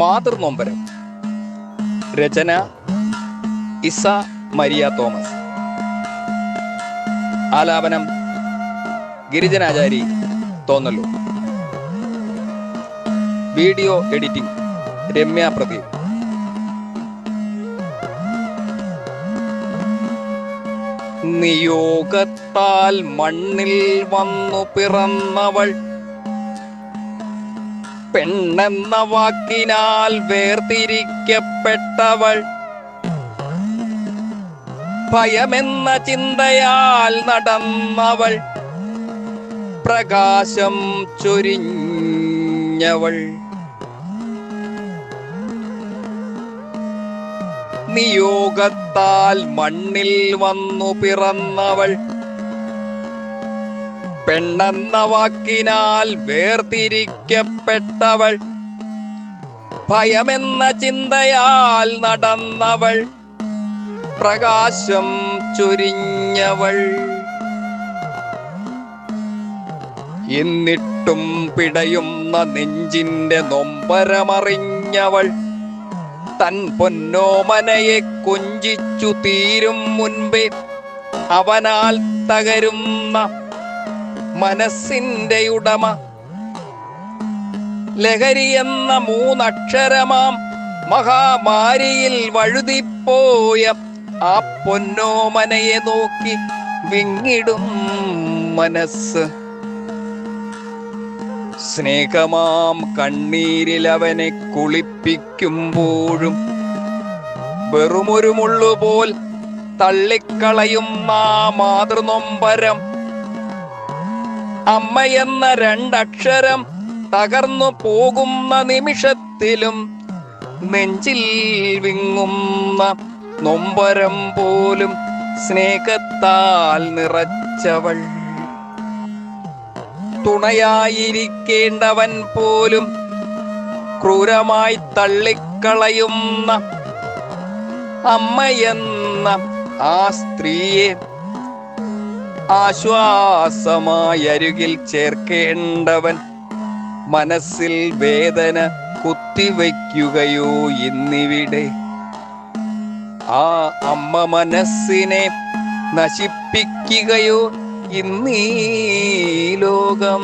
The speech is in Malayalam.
മാതൃനൊമ്പരം. രചന ഇസ മരിയ തോമസ്. ആലാപനം Girijanachari Thonnalloor. Video editing Ramya Pradeep. നിയോഗത്താൽ മണ്ണിൽ വന്നു പിറന്നവൾ പെണ്ണെന്ന വാക്കിനാൽ വേർതിരിക്കപ്പെട്ടവൾ. ഭയമെന്ന ചിന്തയാൽ നടന്നവൾ. പ്രകാശം ചൊരിഞ്ഞവൾ. നിയോഗത്താൽ മണ്ണിൽ വന്നു പിറന്നവൾ. പെണ്ണെന്ന വാക്കിനാൽ വേർതിരിക്കപ്പെട്ടവൾ. ഭയമെന്ന ചിന്തയാൽ നടന്നവൾ. പ്രകാശം ചൊരിഞ്ഞവൾ. എന്നിട്ടും പിടയുന്ന നെഞ്ചിന്റെ നൊമ്പരമറിഞ്ഞവൾ. തൻ പൊന്നോമനയെ കൊഞ്ചിച്ചു തീരും മുൻപേ അവനാൽ തകരുന്ന മനസ്സിന്റെ ഉടമ. ലഹരി എന്ന മൂന്നക്ഷരമാം മഹാമാരിയിൽ വഴുതിപ്പോയ ആ പൊന്നോമനയെ നോക്കി വിങ്ങിടും മനസ്സ്. സ്നേഹമാം കണ്ണീരിൽ അവനെ കുളിപ്പിക്കുമ്പോഴും വെറുമൊരു മുള്ളുപോൽ തള്ളിക്കളയും ആ മാതൃനൊമ്പരം അമ്മയെന്ന രണ്ടക്ഷരം തകർന്നു പോകുന്ന നിമിഷത്തിലും നെഞ്ചിൽ വിങ്ങുന്ന നൊമ്പരം പോലും സ്നേഹത്താൽ നിറച്ചവൾ. തുണയായിരിക്കേണ്ടവൻ പോലും ക്രൂരമായി തള്ളിക്കളയുന്ന അമ്മയെന്ന ആ സ്ത്രീയെ ആശ്വാസമായി അരുകിൽ ചേർക്കേണ്ടവൻ മനസ്സിൽ വേദന കുത്തിവയ്ക്കുകയോ ഇന്നിവിടെ. ആ അമ്മ മനസ്സിനെ നശിപ്പിക്കുകയോ ഇന്നീ ലോകം.